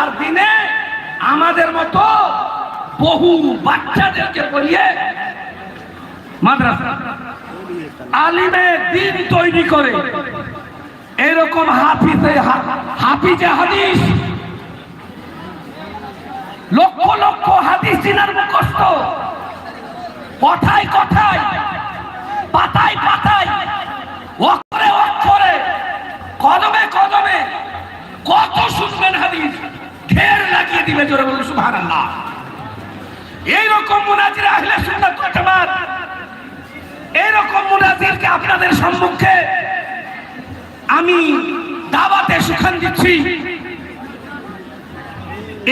আর দিনে আমাদের মতো বহু বাচ্চাদেরকে পড়িয়ে মাদ্রাসা আলিমে দিন তৈরি করে। এরকম হাফিজে হাফিজে হাদিস। লক্ষ লক্ষ হাদিস জিনার মুখস্থ। কথায় কথায়, পাতায় পাতায়, অক্ষরে অক্ষরে, কদমে কদমে কত শুনবেন হাদিস? দিবে জোরে বলুন, সুবহানাল্লাহ। এইরকম মুনাজির আহলে সুন্নাত ওয়াল জামাত, এইরকম মুনাজিরকে আপনাদের সম্মুখে আমি দাওয়াতে সুখান দিচ্ছি।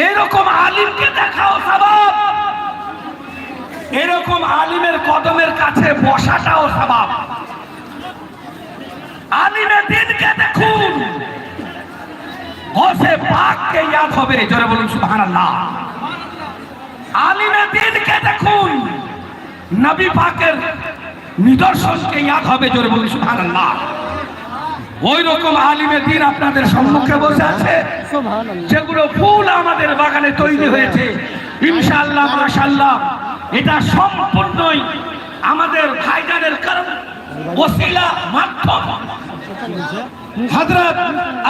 এরকম আলিমকে দেখাও সাবাব। এরকম আলিমের কদমের কাছে বসাটাও স্বভাব আলিমের দিনকে দেখুন। হোসে পাককে ইয়াদ হবে রে। জোরে বলুন, সুবহানাল্লাহ। আলিমের দিনকে দেখুন, নবী পাকের নিদর্শনকে ইয়াদ হবে, জোরে বলুন, সুবহানাল্লাহ। ওই রকম আলিমে দিন আপনাদের সম্মুখে বসে আছে, যেগুলো ফুল আমাদের বাগানে তৈরি হয়েছে। ইনশাআল্লাহ, মাশাআল্লাহ, এটা সম্পূর্ণই আমাদের ভাইজানের কারণ, ওসিলা মাধ্যম। হযরত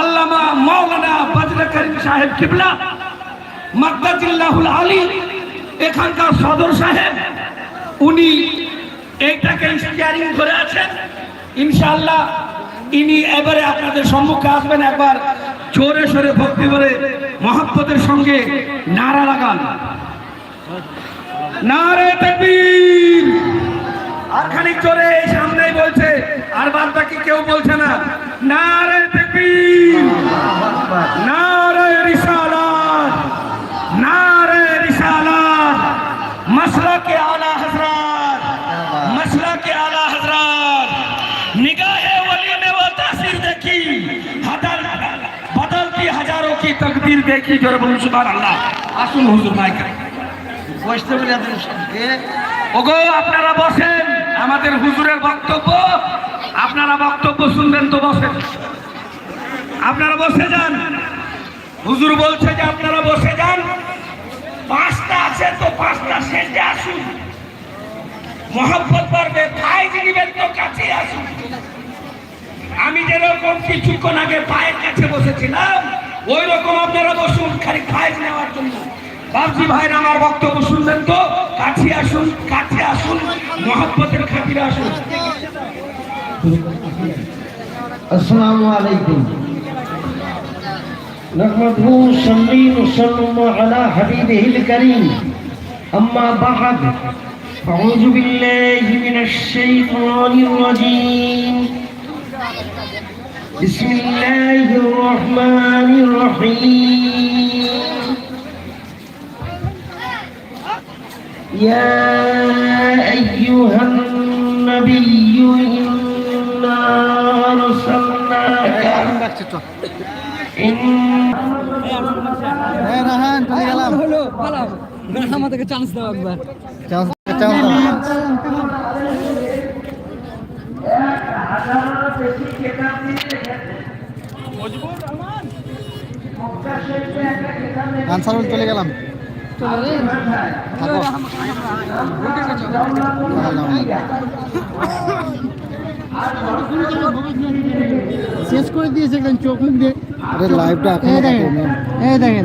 আল্লামা মাওলানা বজর করিম সাহেব কিবলা মাদ্দাজিল্লাহুল আলী, এখানকার সদর সাহেব, উনি এইটাকে স্টিয়ারিং করে আছেন। ইনশাআল্লাহ ইনি এবারে আপনাদের সম্মুখে আসবেন একবার জোরে সোরে ভক্তি করে মহাব্বতের সঙ্গে নারা লাগান। নারে তকবীর! আর খানিক জোরে এই সামনেই বলছে আর বাদ বাকি কেউ বলছে না নারে তকবীর নারে রিসালাত নারে রিসালাত মসলা के आला हजरत मसला के आला हजरत निगाहे वली में वो तासीर देखी हदर बदलती हजारों की तकदीर देखी जो रब सुबहान अल्लाह আসুন হুজুর মাইক বসতে বলে আপনার সাথে ওগো আপনারা বসেন আমাদের হুজুরের বক্তব্য, আপনারা বক্তব্য শুনবেন তো বসে আপনারা বসে যান। হুজুর বলছে যে আপনারা বসে যান। পাঁচটা আছে তো পাঁচটা শেষে আসুন। মহব্বত পারবে ফাইজ তো কাছে আসুন। আমি যেরকম কিছুক্ষণ আগে পায়ের কাছে বসেছিলাম ওই রকম আপনারা বসুন খালি ফাইজ নেওয়ার জন্য। বাবজি ভাইরা আমার বক্তব্য শুনবেন তো কাছে আসুন কাছে আসুন মহব্বতের খাতিরে আসুন السلام عليكم نحمده صلي وسلم على حبيبه الكريم أما بعد أعوذ بالله من الشيطان الرجيم بسم الله الرحمن الرحيم يا أيها النبي إنا أرسلناك إن হ্যাঁ রাহান চলে গেলাম হলো পালাম আমাদেরকে চান্স দাও একবার চান্স চান্স আনসারুল চলে গেলাম থাকো। শেষ করে দিয়েছে চোখ মুখ দিয়ে আরে লাইভটা এই দেখেন। এই দেখেন।